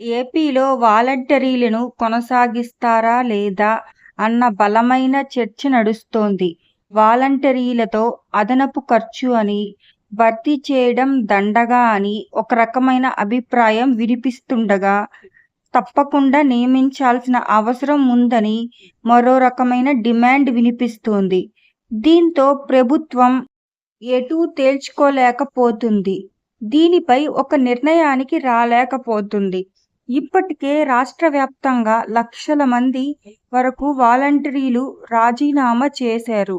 ఏపీలో వాలంటరీలను కొనసాగిస్తారా లేదా అన్న బలమైన చర్చ నడుస్తోంది. వాలంటరీలతో అదనపు ఖర్చు అని, భర్తీ చేయడం దండగా అని ఒక రకమైన అభిప్రాయం వినిపిస్తుండగా, తప్పకుండా నియమించాల్సిన అవసరం ఉందని మరో రకమైన డిమాండ్ వినిపిస్తోంది. దీంతో ప్రభుత్వం ఎటూ తేల్చుకోలేకపోతుంది దీనిపై ఒక నిర్ణయానికి రాలేకపోతుంది ఇప్పటికే రాష్ట్ర వ్యాప్తంగా లక్షల మంది వరకు వాలంటీర్లు రాజీనామా చేశారు.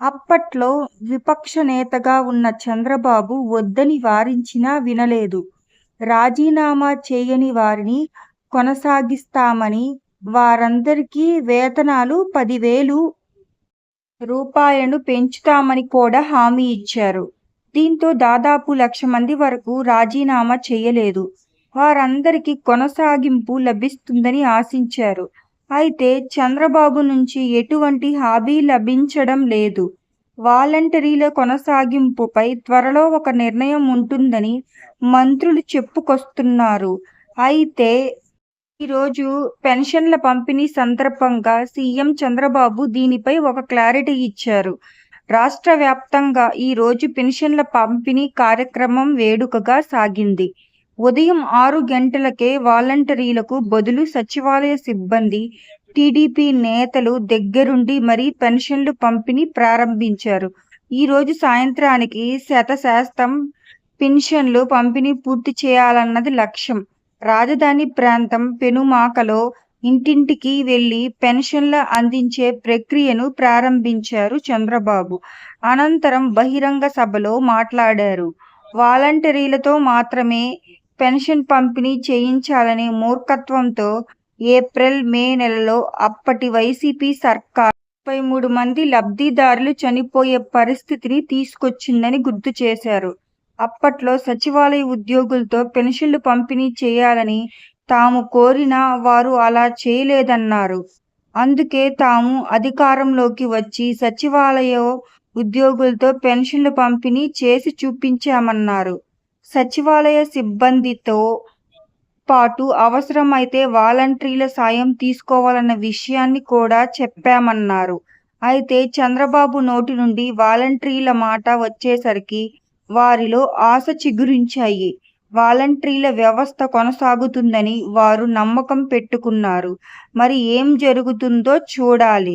అప్పట్లో విపక్ష నేతగా ఉన్న చంద్రబాబు వద్దని వారించినా వినలేదు. రాజీనామా చేయని వారిని కొనసాగిస్తామని, వారందరికీ వేతనాలు పదివేలు రూపాయలను పెంచుతామని కూడా హామీ ఇచ్చారు. దీంతో దాదాపు లక్ష మంది వరకు రాజీనామా చేయలేదు. వారందరికీ కొనసాగింపు లభిస్తుందని ఆశించారు. అయితే చంద్రబాబు నుంచి ఎటువంటి హామీ లభించడం లేదు. వాలంటరీల కొనసాగింపుపై త్వరలో ఒక నిర్ణయం ఉంటుందని మంత్రులు చెప్పుకొస్తున్నారు. అయితే ఈరోజు పెన్షన్ల పంపిణీ సందర్భంగా సీఎం చంద్రబాబు దీనిపై ఒక క్లారిటీ ఇచ్చారు. రాష్ట్ర వ్యాప్తంగా ఈరోజు పెన్షన్ల పంపిణీ కార్యక్రమం వేడుకగా సాగింది. ఉదయం ఆరు గంటలకే వాలంటరీలకు బదులు సచివాలయ సిబ్బంది, టీడీపీ నేతలు దగ్గరుండి మరీ పెన్షన్లు పంపిణీ ప్రారంభించారు. ఈరోజు సాయంత్రానికి శతశాతం పెన్షన్లు పంపిణీ పూర్తి చేయాలన్నది లక్ష్యం. రాజధాని ప్రాంతం పెనుమాకలో ఇంటింటికి వెళ్ళి పెన్షన్లు అందించే ప్రక్రియను ప్రారంభించారు చంద్రబాబు. అనంతరం బహిరంగ సభలో మాట్లాడారు. వాలంటీర్లతో మాత్రమే పెన్షన్ పంపిణీ చేయించాలనే మూర్ఖత్వంతో ఏప్రిల్, మే నెలలో అప్పటి వైసీపీ సర్కార్ ముప్పై మూడు మంది లబ్ధిదారులు చనిపోయే పరిస్థితిని తీసుకొచ్చిందని గుర్తు చేశారు అప్పట్లో సచివాలయ ఉద్యోగులతో పెన్షన్లు పంపిణీ చేయాలని తాము కోరినా వారు అలా చేయలేదన్నారు. అందుకే తాము అధికారంలోకి వచ్చి సచివాలయ ఉద్యోగులతో పెన్షన్లు పంపిణీ చేసి చూపించామన్నారు. సచివాలయ సిబ్బందితో పాటు అవసరమైతే వాలంటీర్ల సాయం తీసుకోవాలన్న విషయాన్ని కూడా చెప్పామన్నారు. అయితే చంద్రబాబు నోటి నుండి వాలంటీర్ల మాట వచ్చేసరికి వారిలో ఆశ చిగురించాయి. వాలంటీర్ల వ్యవస్థ కొనసాగుతుందని వారు నమ్మకం పెట్టుకున్నారు. మరి ఏం జరుగుతుందో చూడాలి.